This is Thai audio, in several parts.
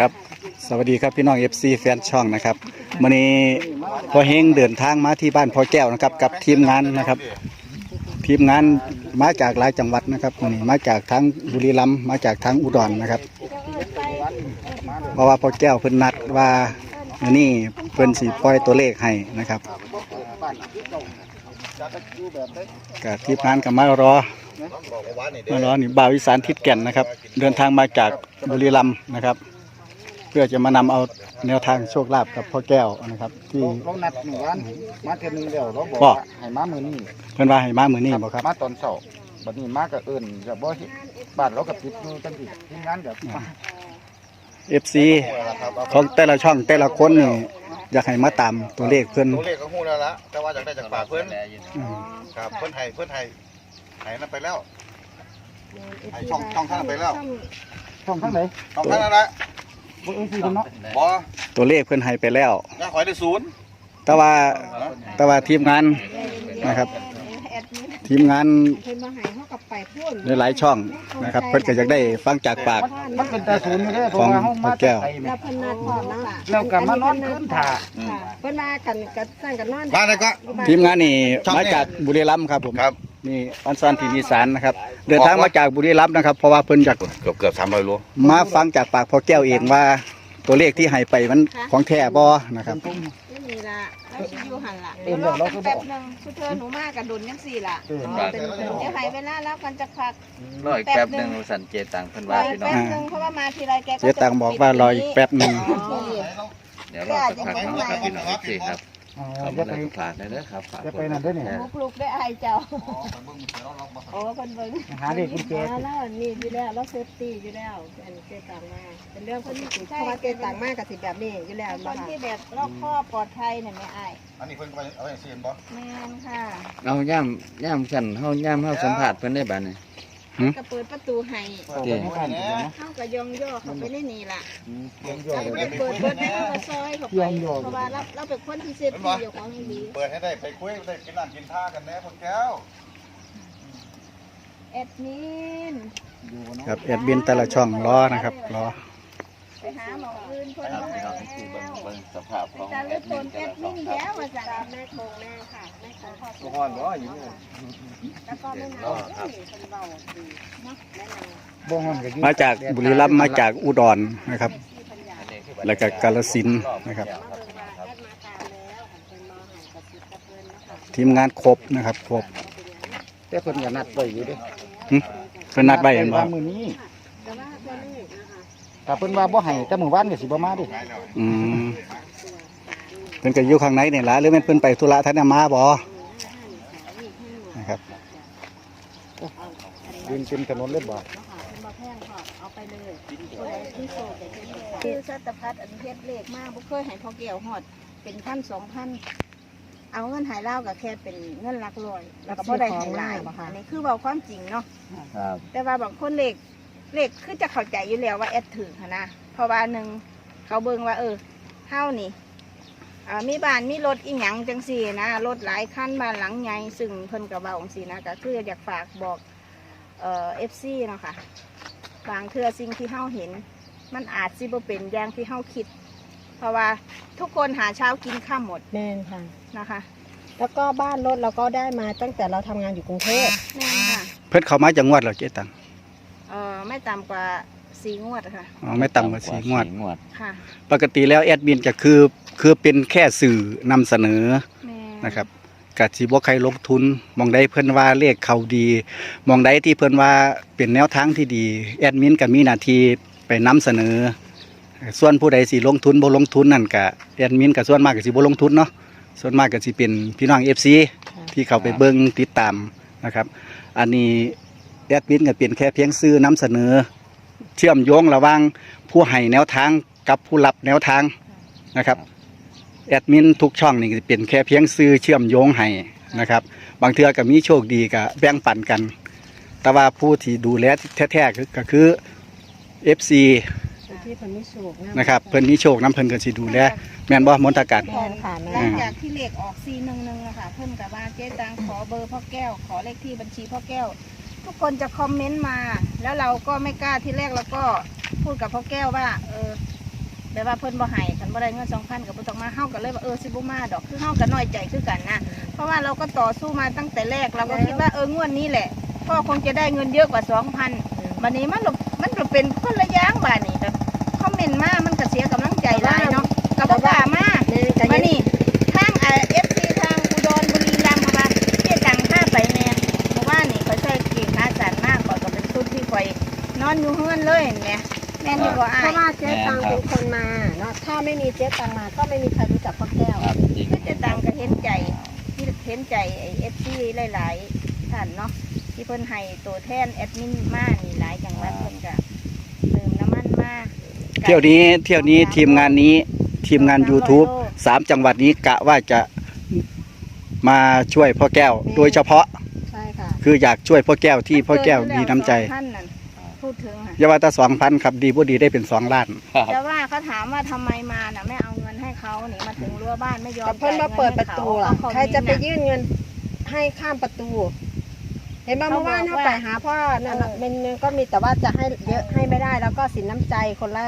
ครับ สวัสดีครับพี่น้อง FC แฟนช่องนะครับวันนี้พอเฮงเดินทางมาที่บ้านพ่อแก้วนะครับ กับทีมงานนะครับ ทีมงานมาจากหลายจังหวัดนะครับวันนี้มาจากทั้งบุรีรัมย์มาจากทั้งอุดรนะครับ เพราะว่าพ่อแก้วเพิ่นนัดว่านี้เพิ่นสิปล่อยตัวเลขให้นะครับกับทีมงานกับมารอ มารอนี่บ่าวอีสานทิศแก่นนะครับ เดินทางมาจากบุรีรัมย์นะครับ เพื่อจะมานำเอาแนวทางโชคลาภกับพ่อแก้วนะครับ ที่เรานัดหนึ่งวันมาเทื่อหนึงแล้วเราบอกบ่ว่าให้มามื้อนี้เพิ่นว่าให้มามื้อนี้บ่ครับมาตอนเช้าบัดนี้มาก็เอิ้นก็บ่เฮ็ดบ้านเราก็ปิดอยู่จังซี่ทีมงานก็มา FC ของแต่ละช่องแต่ละคนนี่อยากให้มาตามตัวเลขเพิ่นตัวเลขก็ฮู้แล้วละแต่ว่าอยากได้จากปากเพิ่นอืมครับเพิ่นให้เพิ่นให้ ให้นั่นไปแล้วให้ช่องช่องท่านนไปแล้ว ช่องทางไหนช่องท่านนั่นละบ่เอ้ยสิเนาะบ่ตัวเลขเพิ่นให้ไปแล้วย่าขอยได้ศูนย์แต่ว่าแต่ว่าทีมงานนะครับทีมงานเพิ่นมาใหายเขากับไปพูดหลายๆช่องนะครับ เพิ่นก็อยากได้ฟังจากปาก มันเป็นแต่ศูนย์อยู่เด้อเพขอราะงว่าเฮามาแก้วไกลแม่แล้วเพิ่นนัดพร้อมนะแล้วก็มานอนคืนท่าค่ะเพิ่นมากันกันสร้างกันนอนบ้านไหนก็ ทีมงานนี่ช่องมาเนี่ยจากบุรีรัมย์ครับผม ครับ นี่อันซอนทีนีสานนะครับ เดินทางมาจากบุรีรัมย์นะครับ เพราะว่าเพิ่นอยากเกือบเกือบ300โลมาฟังจากปากพ่อแก้วเองว่า ตัวเลขที่ให้ไปมันของแท้บ่นะครับนี่นี่ล่ะแล้วสิอยู่หันล่ะเอ็นแล้วเราก็บแป๊อบกหนึงสุเธอหนูมากับดุนจังสี่ล่ะเอออ๋อเป็นเดี๋ยวให้เวลาแล้วกันจะพักรออีกแป๊บหนึ่งสันเจตังเพิ่นรว่าออีพี่กน้องแป๊บหนึงเพราะว่ามาทีไรแกก็เจ๊ตังบอกว่ารออีกแป๊บหนึ่งอ๋อเดี๋ยวรอสักพักนะครับพี่น้องสิครับ อ๋อขอบอย่าคุณไปฝากได้เด้อครับฝากอย่าไปนั่นเด้อนี่หมูปลุกได้อายเจ้าโอ้เพิ่นเบิ่งหาเลขกุญแจอ่าแล้วนี่อยู่แล้วแล้วเซฟตี้อยู่แล้วอันเจ๊ตังมาเป็นเรื่องคนที่ถูกเพราะว่าเจ๊ตังมากับสิแบบนี้อยู่แล้วคบ่นค่ะที่แบบรอบคอบปลอดภัยเนี่ยไม่อายอันนี้เพิ่นก็ไปเอาไปเสียนบ่แม่นค่ะ เอาย่ำย่ำสันเฮาย่ำเฮาสัมผัสเพิ่นได้บัดนี้ ก็เปิดประตูให้โตไปในบ้านอยู่เนาะเข้ากับยองย่อเข้าไปในนี่ล่ะเลี้ยงย่อเราเลยไม่ได้เปิดเปิดให้เข้ามาซอยเข้าไปเพราะว่าเราเราเป็นคนที่เซฟตี้อยู่ของดีเปิดให้ได้ไปคุยได้กินน้ำกินท่ากันแน่พ่อแก้วแอดมินอยู่เนาะครับแอดมินแต่ละช่องรอนะครับรอ ไปหาหมออื่นเพิ่นครับบ่พี่ให้น้องแล้วที่เบิ่งเบิ่งสภาพของจะแอเลือดตมินนแอแต่ดละมิช่องนครับแล้วว่าจะแม่โคงแม่ค่ะแม่โคงบ่ฮ้อนบ่อยู่นี่ แล้วก็ไม่นานนี่เพิ่นเว้าดีเนาะแนะนำบ่ฮ้อนก็อยู่มาจากบุรีรัมย์มาจากอุดรนะครับแล้วก็กาฬสินธุ์นะครับ มาเบิ่งว่าแอดมาตามแล้วของเพิ่นมาให้กับสิกับเพิ่นนะคะทีมงานครบนะครับ ครบแต่เพิ่นก็นัดไว้อยู่เด้หึเพิ่นนัดไว้เห็นบ่ว่ามื้อนี้แต่ว่าตัวเลขนะคะ ถ้าเพิ่นว่าบ่ให้แต่มื้อวานก็สิบ่มาดิอืมเพิ่นก็อยู่ข้างในนี่ล่ะหรือแม่นเพิ่นไปธุระท่านได้มาบ่นะครับยืนเป็นถนนเลยบ่เพิ่นบ่แพงพอเอาไปเลยผู้ใดที่โสดแต่เพิ่นเลยคือสัตพัดอันเฮ็ดเลขมาบ่เคยให้พอเกี่ยวฮอด เป็นพันสองพันเอาเงินหายเล่าก็แค่เป็นเงินหลักร้อย แล้วก็บ่ได้ใหายหลายอันนี้คือเว้าความจริงเนาะครับ แต่ว่าบางคนเลข เลขคือจะเข้าใจอยู่แล้วว่าแอดถือหั้นนะเพราะว่าหนึ่งเขาเบิ่งว่า เออเฮานี่อ่ามีบ้านมีรถอีหยังจังสี่นะรถหลายคันบ้านหลังใหญ่ซึ่งเพิ่นก็เว้าจังซี่นะก็คืออยากฝากบอกเอ่อ FC เนาะค่ะบางเทื่อสิ่งที่เฮาเห็น มันอาจสิบ่เป็นอย่างที่เฮาคิด เพราะว่าทุกคนหาเช้ากินข้ามหมดแม่นค่ะ นะคะแล้วก็บ้านรถเราก็ได้มาตั้งแต่เราทำงานอยู่กรุงเทพแม่นค่ะ เพิ่นเข้ามาจากงวดเหรอเจ๊ตังเอ่อ ไม่ต่ำกว่าสี่งวดค่ะ อ๋อไม่ต่ำกว่าสี่งวด งวด ค่ะปกติแล้วแอดมินจะคือคือเป็นแค่สื่อนำเสนอแม่นะครับกะสิบ่ใครลงทุนมองใดเพิ่นว่าเลขเขาดี มองใดที่เพิ่นว่าเป็นแนวทางที่ดี แอดมินก็มีหน้าที่ไปนำเสนอ ส่วนผู้ใดสิลงทุนบ่ลงทุนนั่นก็แอดมินก็ส่วนมากก็สิบ่ลงทุนเนาะส่วนมากก็สิเป็นพี่น้อง FC ที่เขาไปเบิ่งติดตามนะครับ อันนี้ แอดมินก็เป็นแค่เพียงซื้อนำเสนอ เชื่อมโยงระหว่างผู้ให้แนวทางกับผู้รับแนวทางนะครับแอดมินทุกช่องนี่จะเป็นแค่เพียงซื้อเชื่อมโยงให้นะครับ บางเทื่อก็มีโชคดีก็แบ่งปันกัน แต่ว่าผู้ที่ดูแลแท้ๆคือก็คือ FC ที่เพิ่นไม่สูกนะครับเพิ่นมีโชคน้ำเพิ่นก็สิดูแลแม่นบ่มนตการแม่นค่ะแม่หลันงจากที่เลขออกซีหนึ่งหนึ่งนะคะเพิ่นกับว่าเจ๊ตังขอเบอร์พ่อแก้ว ขอเลขที่บัญชีพ่อแก้ว ทุกคนจะคอมเมนต์มา แล้วเราก็ไม่กล้าที่แรกเราก็พูดพูดกับพ่อแก้วว่า เออแบบว่าเพิ่นบ่ให้คันบ่ได้เงินสองพันกับบ่ต้องมาเฮาก็เลยว่าเออสิบ่มาดอกคือเฮาก็น้อยใจคือกันนะเพราะว่าเราก็ต่อสู้มาตั้งแต่แรกเราก็คิดว่าเอองวดนี้แหละพ่อคงจะได้เงินเยอะกว่าสองพันบัดนี้มันหลบมันก็เป็นคนละอย่ ไม่มีเจ๊ตังมา ก็ไม่มีใครรู้จักพ่อแก้วครับจริง ก็จะตังก็เห็นใจที่เห็นใจไอเอฟซีหลายๆท่านเนาะที่เพิ่นให้ตัวแทนแอดมินมานี่หลายจังหวัดเพิ่นก็เติมน้ำมันมาเที่ยวนี้เที่ยวนี้ทีมงานนี้ทีมงาน YouTube สามจังหวัดนี้กะว่าจะมาช่วยพ่อแก้ว โดยเฉพาะใช่ค่ะคืออยากช่วยพ่อแก้วที่พ่อแก้วมีน้ำใจ ท่านนั่นพูดถึงค่ะ อย่าว่าแต่สองพันครับดีบ่ดีได้เป็นสองล้านครับแต่ว่าเขาถามว่าทำไมมาน่ะไม่เอาเงินให้เขาหนีมาถึงรั้วบ้านไม่ยอมแต่เพิ่นมาเปิดประตูล่ะใครจะไปยื่นเงินให้ข้ามประตู เห็นไหมเมื่อวานเขาไปหาพ่อนั่นน่ะมันก็มีแต่ว่าจะให้เยอะให้ไม่ได้แล้วก็สินน้ำใจคนละ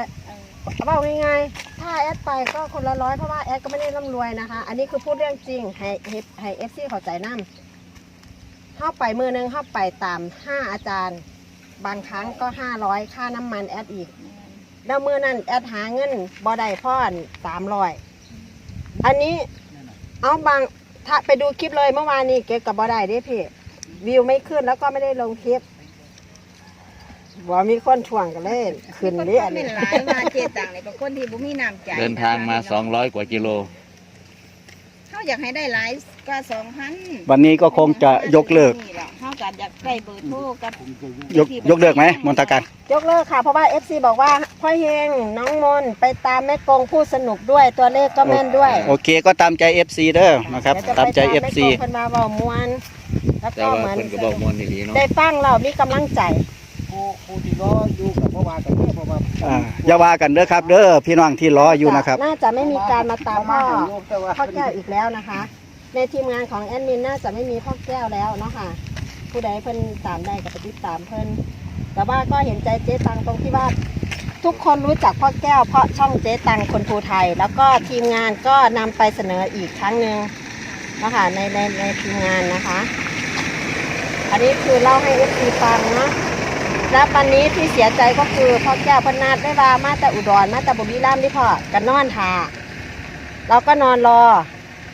ว่าง่ายๆถ้าแอดไปก็คนละร้อยเพราะว่าแอดก็ไม่ได้ร่ำรวยนะคะ อันนี้คือพูดเรื่องจริงให้ให้ให้เอฟซีเข้าใจนํเข้าไปมือหนึงเข้าไปตามห้าอาจารย์ บางครั้งก็ห้าร้อยค่าน้ำมันแอดอีก แล้วมือนั้นแอดหาเงินบ่ได้พ่อนสามร้อยอันนี้เอาบางถ้าไปดูคลิปเลยเมื่อวานนี้เก็บกับบ่ได้เด้พี่วิวไม่ขึ้นแล้วก็ไม่ได้ลงคลิปบ่มีคนช่วงกันเลยขึ้นคนเด้ก็อันเป็นี้นหลายมาเจตังนี่เป็นคนที่บ่มีน้ำใจ เดินทางมา 200 กว่ากิโลเขา อยากให้ได้หลายก็สองพันวันนี้ก็คงจะยกเลิกเขาก็อยากได้เบอร์โทรกับ ยกยกเลิกไหมมนตการยกเลิกค่ะ เพราะว่า FC บอกว่าพ่อเฮงน้องมนไปตามแม่กงพูดสนุกด้วยตัวเลขก็แม่นด้วยโอเคก็ตามใจ FC เด้อนะครับเดี๋ยวจะตามใจ ไป FC แม่กงคนมาบอกมวนแล้วแต่ก็ว่าเหมือนเพิ่นก็บอกมวนดีๆเนาะได้ฟังเรามีกำลังใจ ผู้ผู้ที่รออยู่กับพ่อว่ากันเนี่ยเพราะว่าอ่าอย่าว่ากันเด้อครับ เด้อพี่น้องที่รออยู่นะครับ น่าจะไม่มีการมาตามพ่อโยมแต่ว่าพ่อแก้วอีกแล้วนะคะ ในทีมงานของแอดมินน่าจะไม่มีพ่อแก้วแล้วเนาะค่ะ ผู้ใดเพิ่นตามได้ก็ไปติดตามเพิ่นแต่ว่าก็เห็นใจเจ๊ตังตรงที่ว่าทุกคนรู้จักพ่อแก้วเพราะช่องเจ๊ตังคนภูไทย แล้วก็ทีมงานก็นำไปเสนออีกครั้งหนึ่งนะคะในในในทีมงานนะคะ อันนี้คือเล่าให้เอฟซีฟังเนาะ แล้ววันนี้ที่เสียใจก็คือพ่อแก้วเพนนัดได้ว่ามาแต่อุดรมาแต่บุรีรัมย์ที่พ่อกันนอนทาเราก็นอนรอ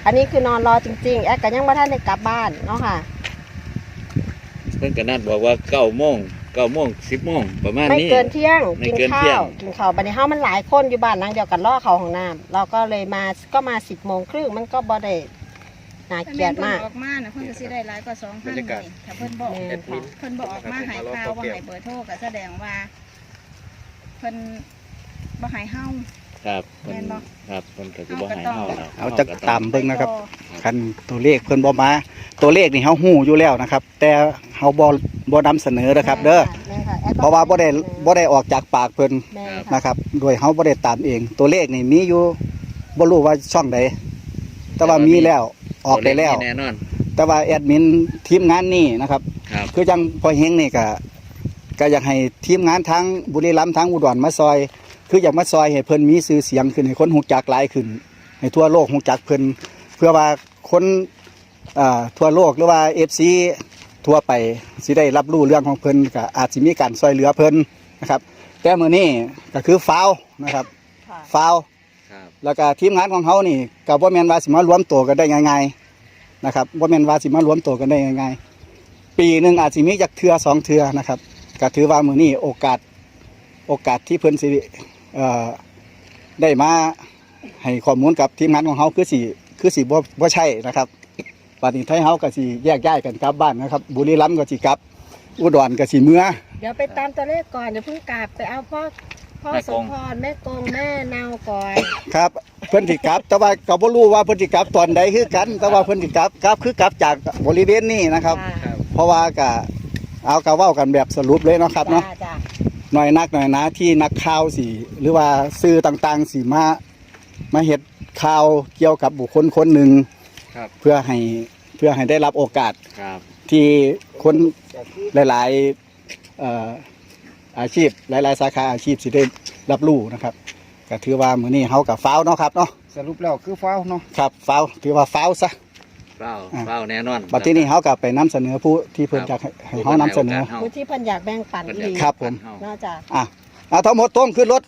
อันนี้คือนอนรอจริง ๆ แอดกันยังไม่ท่านได้กลับบ้านเนาะค่ะ เพิ่นก็นัดบอกว่า9โมง9โมง10โมงประมาณไม่นี้ เกินเที่ยงไม่กินเกินข้าเที่ยวง กินข้าวบันนี้เฮามันหลายคนอยู่บ้านนางเดียวกันล่อเขาของน้ำเราก็เลยมาก็มาสิบโมงครึ่งมันก็บ่ได้ น่าถ้าเกลีแม่ยดนเพิ่นมากออกมาน่ะเพิ่นก็สิได้หลายกว่าสองพันนี่ถ้าเพิ่นบอกแม่นค่ะเพิ่นบอกออกมาให้ข่าวว่าให้เบอร์โทรก็แสดงว่า เพิ่นบ่ให้เฮา ครับเพิ่นแม่นบ่ ครับเพิ่นก็สิบ่ให้เฮาแล้วเอาจักก็ตามเบิ่งนะครับ คันตัวเลขเพิ่นบ่มา ตัวเลขนี่เฮาฮู้อยู่แล้วนะครับ แต่เฮาบ่บ่นำเสนอนะครับ เด้อแม่นค่แอดเพราะว่าบ่ได้บ่ได้ออกจากปากเพิ่นแม่นค่ะนะครับโดยเฮาบ่ได้ตามเอง ตัวเลขนี่มีอยู่บ่รู้ว่าช่องใดแต่ว่ามีแล้ว ออกได้แล้ว แน่นอน แต่ว่าแอดมินทีมงานนี่นะครับ ครับ คือจังพอเฮงนี่ก็ก็อยากให้ทีมงานทั้งบุรีรัมย์ทั้งอุดรมาซอย คืออยากมาซอยให้เพิ่นมีชื่อเสียงขึ้นให้คนหูจักหลายขึ้น ให้ทั่วโลกหูจักเพิ่นเพื่อว่าคนอ่าทั่วโลกหรือว่า FC ทั่วไปสิได้รับรู้เรื่องของเพิ่นก็อาจสิมีการซอยเหลือเพิ่นนะครับ แต่มื้อนี้ก็คือฟาวนะครับค่ะฟาวครับ แล้วก็ทีมงานของเขานี่ก็บ่แม่นว่าสิมารวมตัวกันได้ง่ายๆนะครับบ่แม่นว่าสิมารวมตัวกันได้ง่ายๆปีหนึ่งอาจสิมีจักเทื่อสองเทื่อนะครับก็ถือว่ามื้อนี้โอกาสโอกาสที่เพิ่นสิเอ่อได้มาให้ข้อมูลกับทีมงานของเขาคือสิคือสิบ่บ่ใช่นะครับบัดนี้ไทยเฮาก็สิแยกย้ายกันกลับบ้านนะครับ บุรีรัมย์ก็สิกลับ อุดรก็สิเมื่อเดี๋ยวไปตามตัวเลขก่อนเดี๋ยวเพิ่งกลับไปเอาพ่อ พ่อสมพรแม่กงแม่นาวก่อนครับเพิ่นสิกลับ แต่ว่าก็บ่รู้ว่าเพิ่นสิกลับตอนใดคือกัน แต่ว่าเพิ่นสิกลับกลับคือกลับจากบริเวณนี้นะครับ จ้าเพราะว่าก็เอากะเว้ากันแบบสรุปเลยเนาะครับเนาะ จ้าจ้าหน่อยนักหน่อยนะที่นักข่าวสิหรือว่าสื่อต่างๆสิมามาเฮ็ดข่าวเกี่ยวกับบุคคลคนหนึ่งครับ เพื่อให้เพื่อให้ได้รับโอกาสครับ ที่คนหลายๆเอ่อ อาชีพหลายๆ สาขาอาชีพสิได้รับรู้นะครับก็ถือว่ามื้อนี้เฮากับฟ้าวเนาะครับเนาะสรุปแล้วคือฟ้าวเนาะครับฟ้าวถือว่าฟ้าวซะเฝ้าอ่าเฝ้าแน่นอนบัดที่นี้เฮาก็ไปนํเสนอผู้ที่เพิ่นอยากให้ให้เฮานำเสนอผู้ที่เพิ่นอยากแบ่งปันอีหลีครับผมนอกจากอะเอาทั้งหมดต้มขึ้นรถ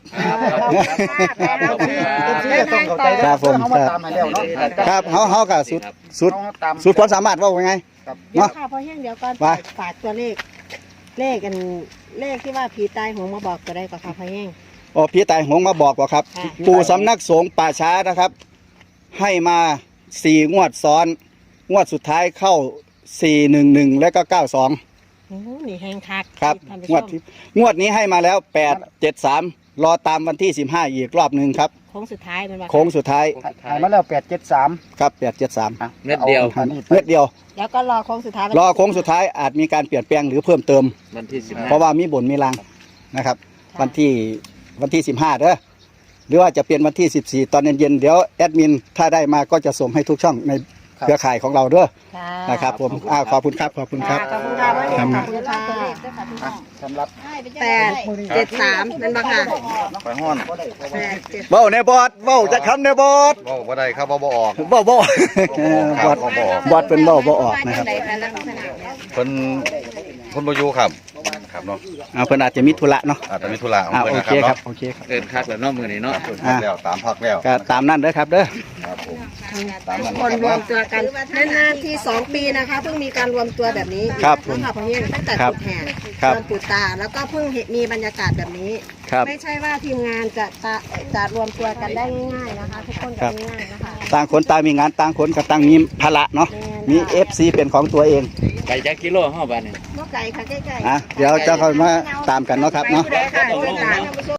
ครับผมเฮามาตามให้แล้วเนาะครับเฮาเฮาก็สุดสุดเฮาตามสุดความสามารถว่าไงครับเดี๋ยวเนาะค่ะพอแห้งเดี๋ยวก่อนว่าฝากตัวเลข เลขกันเลขที่ว่าผีตายโหงมาบอกตัวได้ก่อนค่ะพอแห้ง อ๋อพี่ตายหงมาบอกว่าครับ ค่ะ ปู่สำนักสงฆ์ป่าช้านะครับ ให้มาสี่งวดซ้อน งวดสุดท้ายเข้าสี่หนึ่งหนึ่งและก็เก้าสองโอ้โหนี่แห้งคักครับ ท่านผู้งวดชมที่งวดนี้ให้มาแล้วแปดเจ็ดสามรอตามวันที่สิบห้าอีกรอบหนึ่งครับ โค้งสุดท้ายมันว่าโค้งสุดท้ายให้มาแล้ว873ครับแปดเจ็ดสามอะเม็ดเดียวอาอันนี้ไปเม็ดเดียว แล้วก็รอโค้งสุดท้ายรอโค้งสุดท้ายอาจมีการเปลี่ยนแปลงหรือเพิ่มเติม วันที่สิบห้าเพราะว่ามีบนมีลางนะครับ วันที่วันที่สิบห้าเด้อหรือว่าจะเป็นวันที่สิบสี่ตอนเย็นๆเดี๋ยวแอดมินถ้าได้มาก็จะส่งให้ทุกช่องใน เครือข่ายของเราเด้อค่ะนะครับผมอ่าขอบคุณครับขอบคุณครับขอบคุณค่ะพ่อแห้งขอบคุณค่ะอะสำหรับแปดเจ็ดสามนั่นบ่ค่ะไปห้อนแปดเจ็ดเบ้าในบอดเบ้าจะคำในบอดบ่บ่ได้ครับบ่บ่ออกเบ้าเบ้าบอดบ่บ่ออกบอดเป็นเบ้าบ่ออกนะครับเพิ่น เพิ่นบ่อยู่ครับครับเนาะเอาเพิ่นอาจจะมีธุระเนาะอาจจะมีธุระของอ่าเพิ่นโอนะเคครับครับเนาะโอเคครับ เกินคักแล้วเนาะมือนี้เนาะถูกพักแล้วตามพักแล้วก็ตามนั่นเด้อครับเด้อ ครับผมทุกคนรวมตัวกันนานๆที่สองปีนะคะเพิ่งมีการรวมตัวแบบนี้ครับผมน้องค่ะพ่อแห้งตั้งแต่ครับจุดแห่ครับตอนปูตาแล้วก็เพิ่งเห็นมีบรรยากาศแบบนี้ ครับไม่ใช่ว่าทีมงานจะจะจะรวมตัวกันได้ง่ายๆนะคะ ทุกคนครักับนง่ายๆนะคะ ต่างคนต่างมีงานต่างคนก็ต่างมีภาระเนาะมี FC เป็นของตัวเอง ไปจักกิโลห้าบาทนี่ บ่ไก่ค่ะใกล้ๆอะเดี๋ยวจะค่อยมาตามกันเนาะครับเนาะ ไปผู้ใดค่ะผู้ใดค่ะ